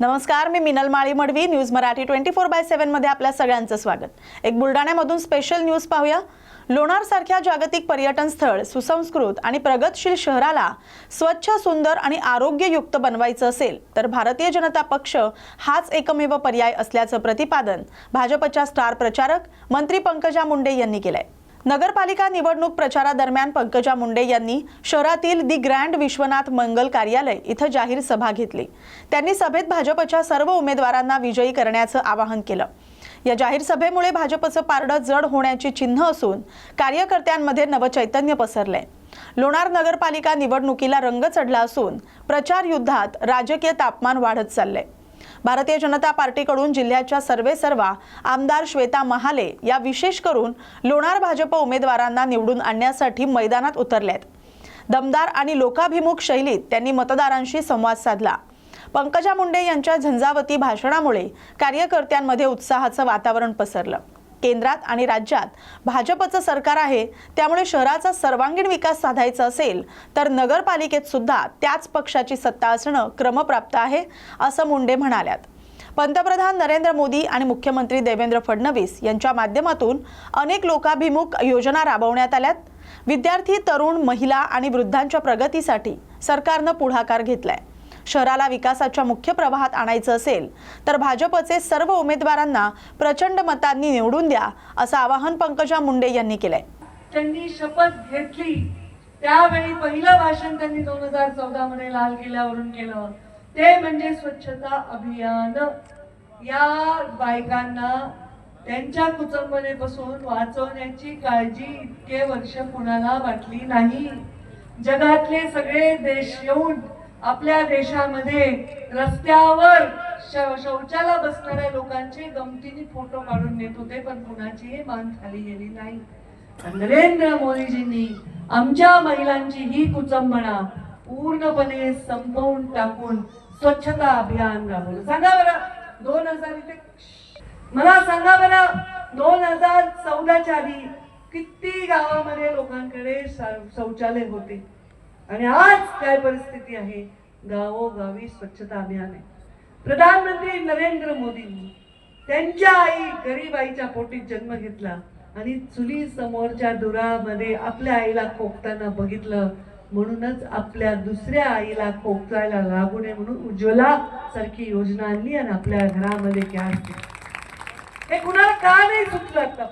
नमस्कार मी Minal Mali Madvi news Marathi twenty four by सेव्हनमध्ये आपल्या सगळ्यांचं स्वागत. एक बुलढाण्यामधून स्पेशल न्यूज पाहूया. लोणारसारख्या जागतिक पर्यटन स्थळ सुसंस्कृत आणि प्रगतशील शहराला स्वच्छ सुंदर आणि आरोग्ययुक्त बनवायचं असेल तर भारतीय जनता पक्ष हाच एकमेव पर्याय असल्याचं प्रतिपादन भाजपच्या स्टार प्रचारक मंत्री पंकजा मुंडे यांनी केलंय. नगरपालिका निवडणूक प्रचारादरम्यान पंकजा मुंडे यांनी शहरातील दी ग्रँड विश्वनाथ मंगल कार्यालय इथं जाहीर सभा घेतली. त्यांनी सभेत भाजपच्या सर्व उमेदवारांना विजयी करण्याचं आवाहन केलं. या जाहीर सभेमुळे भाजपचं पारडं जड होण्याची चिन्ह असून कार्यकर्त्यांमध्ये नवचैतन्य पसरलंय. लोणार नगरपालिका निवडणुकीला रंग चढला असून प्रचार युद्धात राजकीय तापमान वाढत चाललंय. भारतीय जनता पार्टीकडून जिल्ह्याच्या सर्वे सर्वा आमदार श्वेता महाले या विशेष करून लोणार भाजप उमेदवारांना निवडून आणण्यासाठी मैदानात उतरल्यात दमदार आणि लोकाभिमुख शैलीत त्यांनी मतदारांशी संवाद साधला. पंकजा मुंडे यांच्या झंझावती भाषणामुळे कार्यकर्त्यांमध्ये उत्साहाचं वातावरण पसरलं. केंद्रात आणि राज्यात भाजपचं सरकार आहे त्यामुळे शहराचा सर्वांगीण विकास साधायचा असेल तर नगरपालिकेत सुद्धा त्याच पक्षाची सत्ता असणं क्रमप्राप्त आहे असं मुंडे म्हणाल्यात. पंतप्रधान नरेंद्र मोदी आणि मुख्यमंत्री देवेंद्र फडणवीस यांच्या माध्यमातून अनेक लोकाभिमुख योजना राबवण्यात आल्यात. विद्यार्थी तरुण महिला आणि वृद्धांच्या प्रगतीसाठी सरकारनं पुढाकार घेतलाय. शहराला विकासाच्या मुख्य प्रवाहात आणायचं असेल तर भाजपचे सर्व उमेदवारांना प्रचंड मतांनी निवडून द्या असं आवाहन पंकजा मुंडे यांनी केलंय. त्यांनी शपथ घेतली. त्यावेळी पहिलं भाषण त्यांनी दोन हजार चौदा मध्ये लाल किल्ल्यावरून केलं. ते म्हणजे स्वच्छता अभियान. या बायकांना त्यांच्या कुचंबनेपासून वाचवण्याची काळजी इतके वर्ष कुणाला वाटली नाही. जगातले सगळे देश येऊन आपल्या देशामध्ये रस्त्यावर श- शौचाला बसणाऱ्या लोकांचे गमतीने फोटो काढून नेत होते पण कुणाचीही मान खाली गेली नाही. नरेंद्र मोदीजींनी आमच्या महिलांची ही कुचंबणा पूर्णपणे संपवून टाकून स्वच्छता अभियान राबवलं. सांगा बरं दोन हजार इथे मला सांगा बरं दोन हजार चौदाच्या आधी किती गावामध्ये लोकांकडे शौचालय होते? आणि आज काय परिस्थिती आहे? गावोगावी स्वच्छता अभियान आहे. प्रधानमंत्री नरेंद्र मोदींनी त्यांच्या आई गरीब आईच्या पोटीत जन्म घेतला आणि चुली समोरच्या दुरामध्ये आपल्या आईला खोकताना बघितलं. म्हणूनच आपल्या दुसऱ्या आईला खोकतायला लागू नये म्हणून उज्ज्वला सारखी योजना आणली आणि आपल्या घरामध्ये गॅस हे कुणाला का नाही सुचलं आता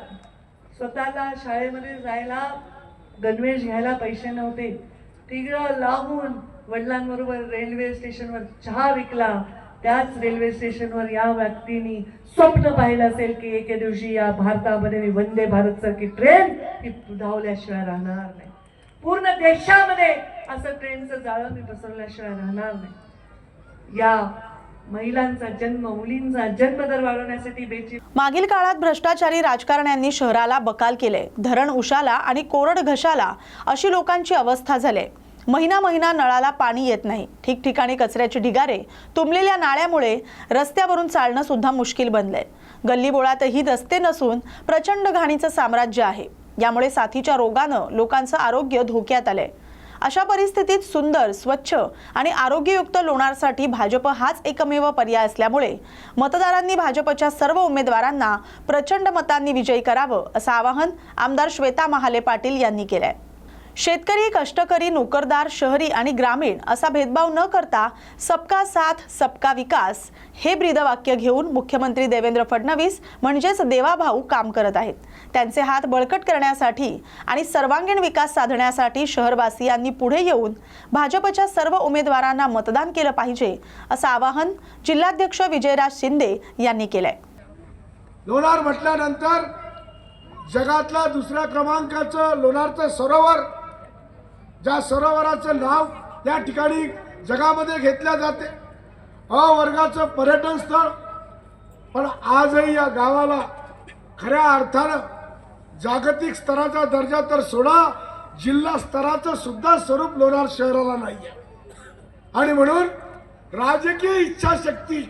स्वतःला शाळेमध्ये जायला गणवेश घ्यायला पैसे नव्हते. तिकडं लावून वडिलांबरोबर रेल्वे स्टेशनवर चहा विकला. त्याच रेल्वे स्टेशनवर या व्यक्तीने स्वप्न पाहिलं असेल की एके दिवशी या भारतामध्ये मी वंदे भारत सारखी ट्रेन ही धावल्याशिवाय राहणार नाही. पूर्ण देशामध्ये असं ट्रेनचं जाळं मी पसरल्याशिवाय राहणार नाही. या महिलांचा जन्म मुलींचा जन्मदर वाढवण्यासाठी बेची मागील काळात भ्रष्टाचारी राजकारण्यांनी शहराला बकाल केले. धरण उशाला आणि कोरड घशाला अशी लोकांची अवस्था झाली. महिना महिना नळाला पाणी येत नाही. ठिकठिकाणी कचऱ्याचे ढिगारे तुंबलेल्या नाळ्यामुळे रस्त्यावरून चालणं सुद्धा मुश्किल बनलंय. गल्लीबोळातही रस्ते नसून प्रचंड घाणीचं साम्राज्य आहे. यामुळे साथीच्या रोगानं लोकांचं आरोग्य धोक्यात आलंय. अशा परिस्थितीत सुंदर स्वच्छ आणि आरोग्ययुक्त लोणारसाठी भाजप हाच एकमेव पर्याय असल्यामुळे मतदारांनी भाजपच्या सर्व उमेदवारांना प्रचंड मतांनी विजयी करावं असं आवाहन आमदार श्वेता महाले पाटील यांनी केलंय. शेतकरी कष्टकरी नोकरदार शहरी आणि ग्रामीण असा भेदभाव न करता सबका साथ सबका विकास हे ब्रीदवाक्य घेऊन मुख्यमंत्री देवेंद्र फडणवीस म्हणजेच देवाभाऊ काम करत आहेत. त्यांचे हात बळकट करण्यासाठी आणि सर्वांगीण विकास साधण्यासाठी शहरवासियांनी पुढे येऊन भाजपच्या सर्व उमेदवारांना मतदान केलं पाहिजे असं आवाहन जिल्हाध्यक्ष विजयराज शिंदे यांनी केलंय. लोणार म्हटल्यानंतर जगातला दुसऱ्या क्रमांकाचं लोणारचं सरोवर ज्या सरोवराचं नाव त्या ठिकाणी जगामध्ये घेतल्या जाते. अवर्गाचं वर्गाचं पर्यटन स्थळ. पण आजही या गावाला खऱ्या अर्थानं जागतिक स्तराचा दर्जा तर सोडा जिल्हा स्तराचं सुद्धा स्वरूप लोणार शहराला नाही आहे आणि म्हणून राजकीय इच्छाशक्ती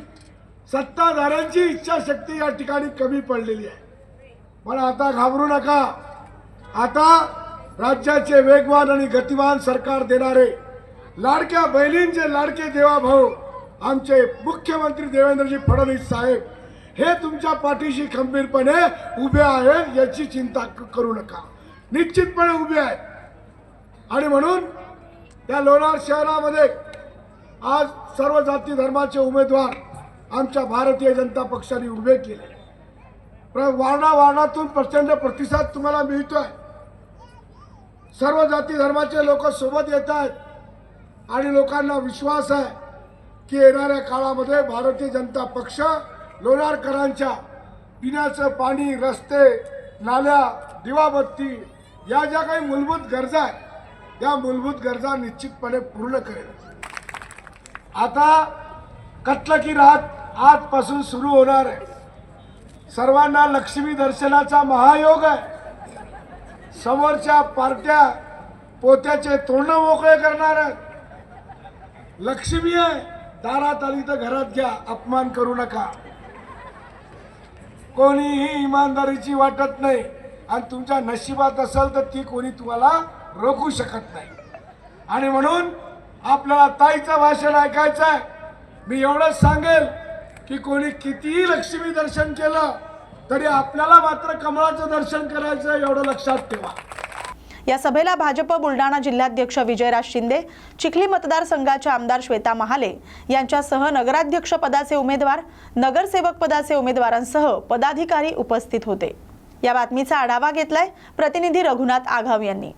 सत्ताधाऱ्यांची इच्छाशक्ती या ठिकाणी कमी पडलेली आहे. पण आता घाबरू नका. आता राज्याचे वेगवान आणि गतिमान सरकार देणारे लाडक्या बहिणींचे लाडके देवा भाऊ आमचे मुख्यमंत्री देवेंद्रजी फडणवीस साहेब हे तुमच्या पाठीशी खंबीरपणे उभे आहेत याची चिंता क- करू नका. निश्चितपणे उभे आहेत आणि म्हणून या लोणार शहरामध्ये आज सर्व जाती धर्माचे उमेदवार आमच्या भारतीय जनता पक्षाने उभे केले. वारणा वारणातून प्रचंड प्रतिसाद तुम्हाला मिळतो आहे सर्व जाती धर्माचे लोक सोबत येत आहेत आणि लोकांना विश्वास आहे की येणाऱ्या काळामध्ये भारतीय जनता पक्ष लोणारकरांच्या पिण्याचं पाणी रस्ते नाल्या दिवाबत्ती या ज्या काही मूलभूत गरजा आहेत या मूलभूत गरजा निश्चितपणे पूर्ण करेल. आता कटलं की रात आजपासून सुरू होणार आहे. सर्वांना लक्ष्मी दर्शनाचा महायोग आहे. समोरच्या पार्ट्या पोत्याचे तोंड मोकळे करणार आहेत. लक्ष्मी आहे दारात आली तर घरात घ्या अपमान करू नका. कोणीही इमानदारीची वाटत नाही आणि तुमच्या नशिबात असेल तर ती कोणी तुम्हाला रोखू शकत नाही. आणि म्हणून आपल्याला ताईचं भाषण ऐकायचं आहे मी एवढंच सांगेल की कोणी कितीही लक्ष्मी दर्शन केलं तरी आपल्याला मात्र कमळाचं दर्शन करायचं एवढं लक्षात ठेवा. या सभेला भाजप बुलढाणा जिल्हाध्यक्ष विजयराज शिंदे चिखली मतदारसंघाच्या आमदार श्वेता महाले यांच्यासह नगराध्यक्ष पदाचे उमेदवार नगरसेवक पदाचे उमेदवारांसह पदाधिकारी उपस्थित होते. या बातमीचा आढावा घेतलाय प्रतिनिधी रघुनाथ आघाव यांनी.